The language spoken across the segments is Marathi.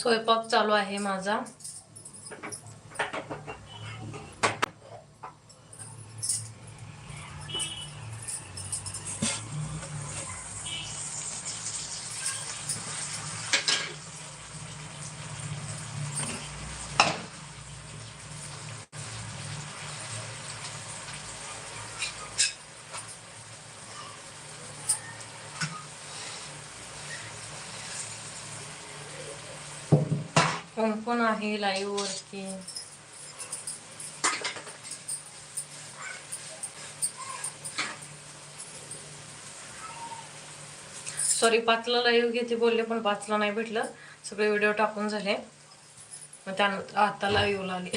स्वयंपाक चालू आहे माझा. कोण कोण आहे लाईव्ह वरती? सॉरी पाचला लाईव्ह घेते बोलले पण पाचला नाही भेटलं. सगळे व्हिडिओ टाकून झाले. मग त्यानंतर आता लाईव्हला आली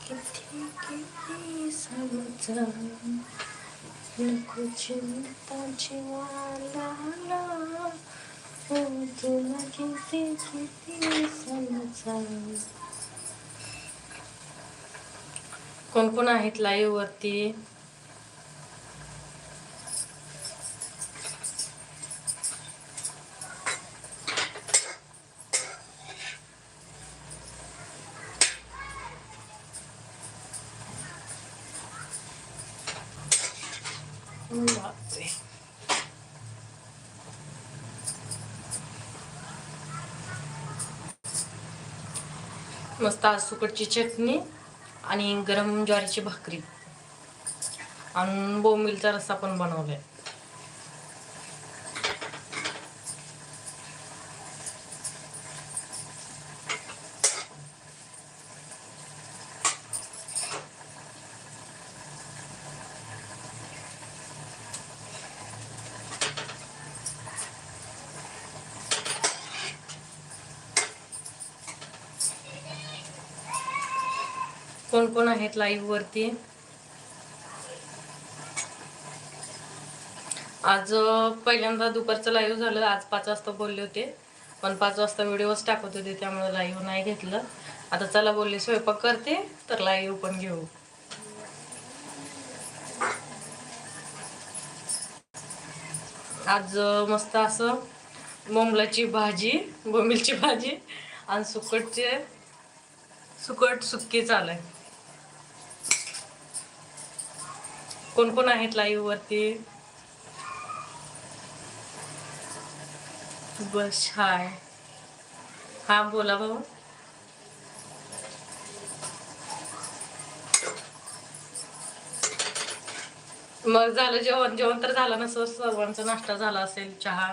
किती किती समजा नको चिंता जीवाला हो तुला किती किती समजा कोण कोण आहेत लाईव्ह वरती? बापरे. मस्त आज सुकटची चटणी आणि गरम ज्वारीची भाकरी आणि बोंबिलचा रस्सा पण बनवलाय कोण कोण आहेत लाईव्ह वरती. आज पहिल्यांदा दुपारचं लाईव्ह झालं. आज पाच वाजता बोलले होते. पण पाच वाजता व्हिडिओच टाकत होते त्यामुळे लाईव्ह नाही घेतलं. आता चला बोलले स्वयंपाक करते तर लाईव्ह पण घेऊ. आज मस्त असं बोंबलाची भाजी बोंबिलची भाजी आणि सुकटचे सुकट सुक्की चालय कोण कोण आहेत लाईव्ह वरती? बस हाय हा बोला भाऊ. मग झालं जेवण. जेवण तर झालं नसं सर्वांचा नाश्ता झाला असेल चहा?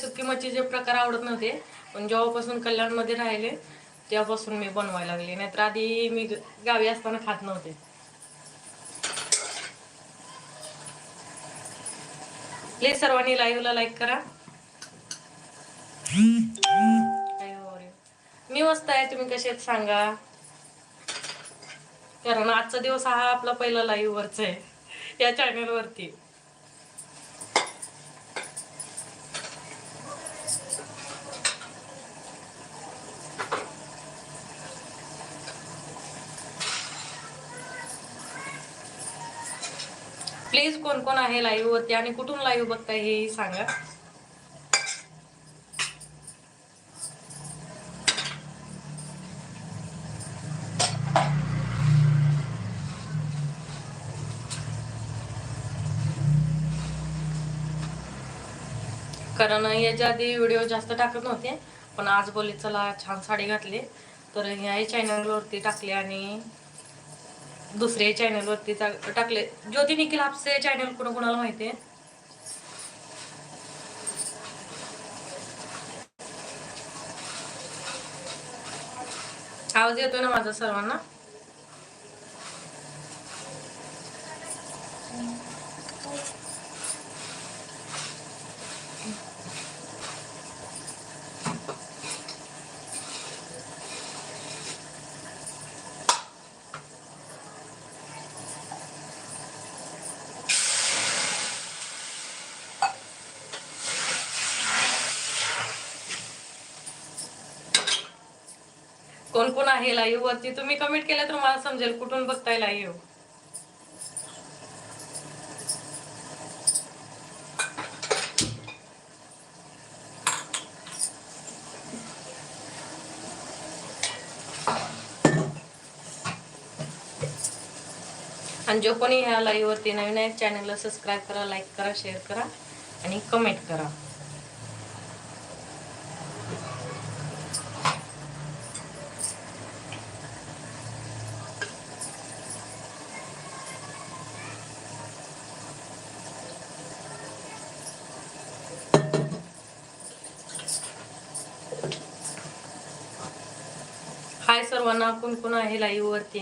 सुकी मच्छीचे प्रकार आवडत नव्हते पण जेव्हापासून कल्याणमध्ये राहिले तेव्हापासून मी बनवायला लागले. नाहीतर आधी मी गावी असताना खात नव्हते. प्लीज सर्वांनी लाईव्हला लाईक करा. मी मस्त आहे तुम्ही कसे सांगा. कारण आजचा दिवस हा आपला पहिला लाईव्ह वरचा आहे या चॅनल वरती प्लीज कोण कोण आहे लाईव्ह वरती? आणि कुठून लाईव्ह बघताय हे सांगा. कारण याच्या आधी व्हिडिओ जास्त टाकत नव्हते पण आज बोलले चला छान साडी घातली. तर ह्याही चॅनलवरती टाकली आणि दुसऱ्या चॅनलवरती टाकले. ज्योती निखिल आपसे चॅनल कोणा कुणाला माहिती आहे? आवाज येतोय ना माझा सर्वांना? कोण कोण आहे लाईव्ह वरती? तुम्ही कमेंट केलं तर मला समजेल कुठून बघताय लाईव्ह आणि जो कोणी ह्या लाईव्ह वरती नवीन आहे चॅनलला सबस्क्राईब करा लाईक करा शेअर करा आणि कमेंट करा हाय सर्वांना कोण कोण आहे लाईव्ह वरती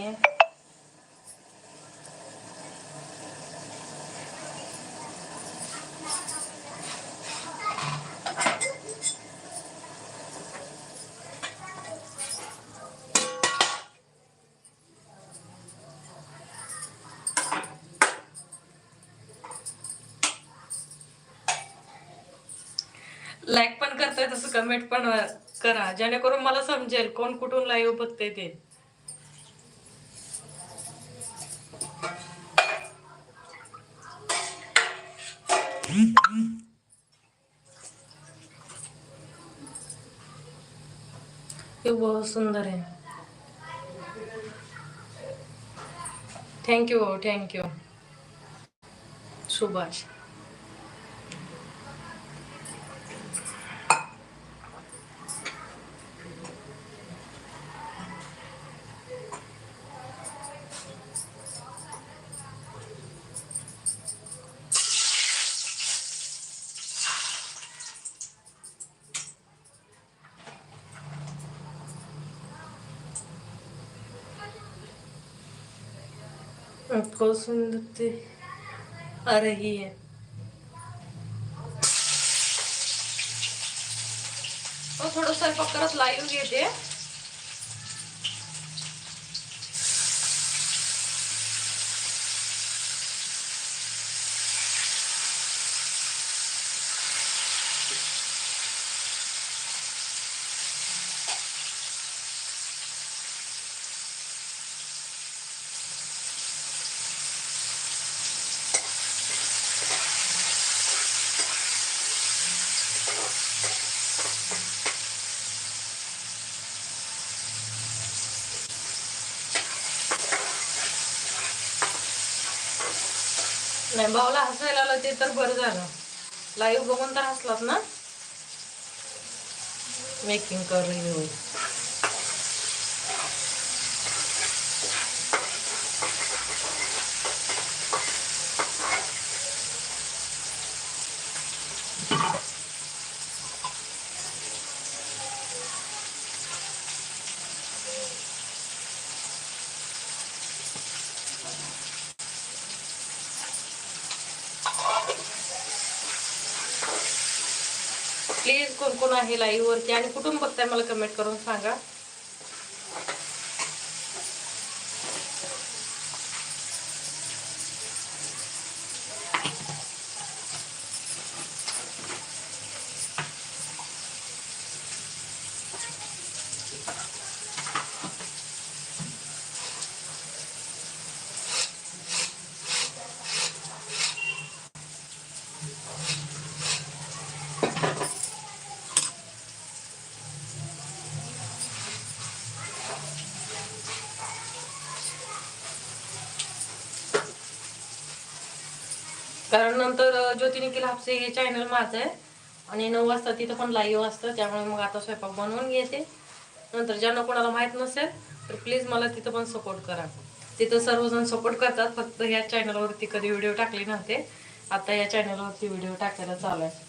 लाईक पण करतोय तसं कमेंट पण करा जेणेकरून मला समजेल कोण कुठून लाईव्ह बघते ते. बहुत सुंदर आहे. Thank you thank you Subhash you Subhash. आपको सुंदरती आ रही है थोडं स्वयंपाक करत लाईव्ह घेते नाही भाऊला हसायला आलं ते तर बरं झालं. लाईव्ह बघून तर हसलात ना? मेकिंग कर रिव्ह्यू प्लीज कोण कोण आहे लाईव्ह वरती आणि कुठून बघताय मला कमेंट करून सांगा. कारण नंतर अं, हापसे हे चॅनल माझं आहे. आणि नऊ वाजता तिथं पण लाईव्ह असतं त्यामुळे मग आता स्वयंपाक बनवून घेते. नंतर ज्यांना कोणाला माहीत नसेल तर प्लीज मला तिथं पण सपोर्ट करा. तिथं सर्वजण सपोर्ट करतात फक्त ह्या चॅनलवरती कधी व्हिडिओ टाकले नव्हते. आता या चॅनलवरती व्हिडिओ टाकायला चालू आहे.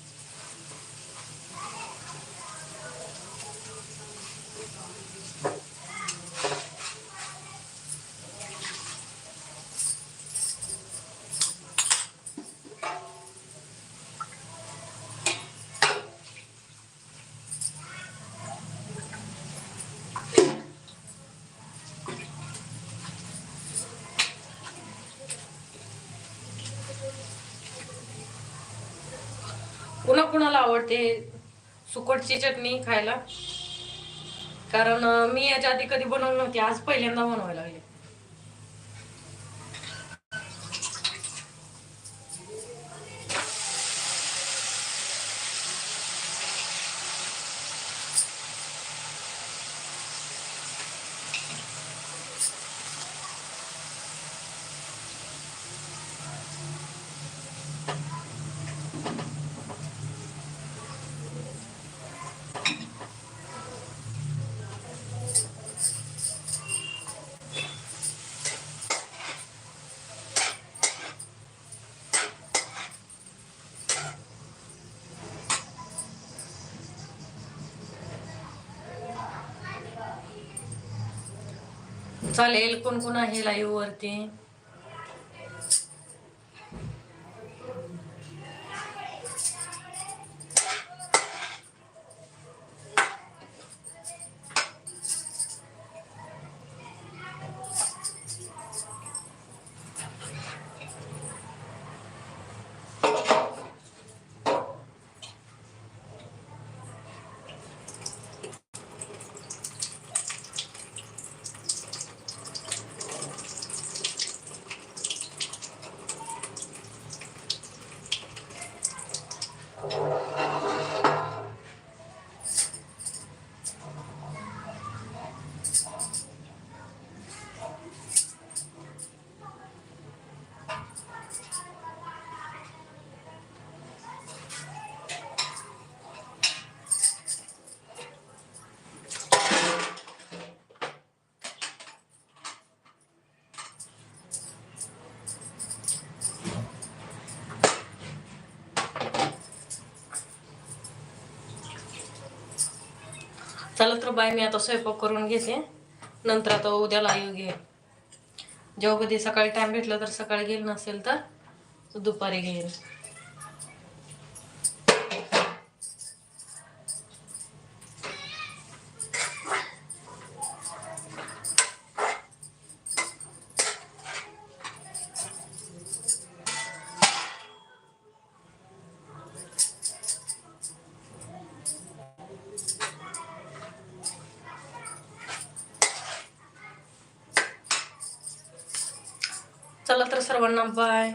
कुणा कुणाला आवडते सुकटची चटणी खायला? कारण मी याच्या आधी कधी बनवली नव्हती आज पहिल्यांदा बनवायला लागले. चालेल कोण कोण आहे लाईव्ह वरती? चला तर बाय मी आता स्वयंपाक करून घेते. नंतर आता उद्या लाईव्ह घे. जेव्हा कधी सकाळी टाईम भेटला तर सकाळी घेईल नसेल तर दुपारी घेईल चला तर सर्वांना बाय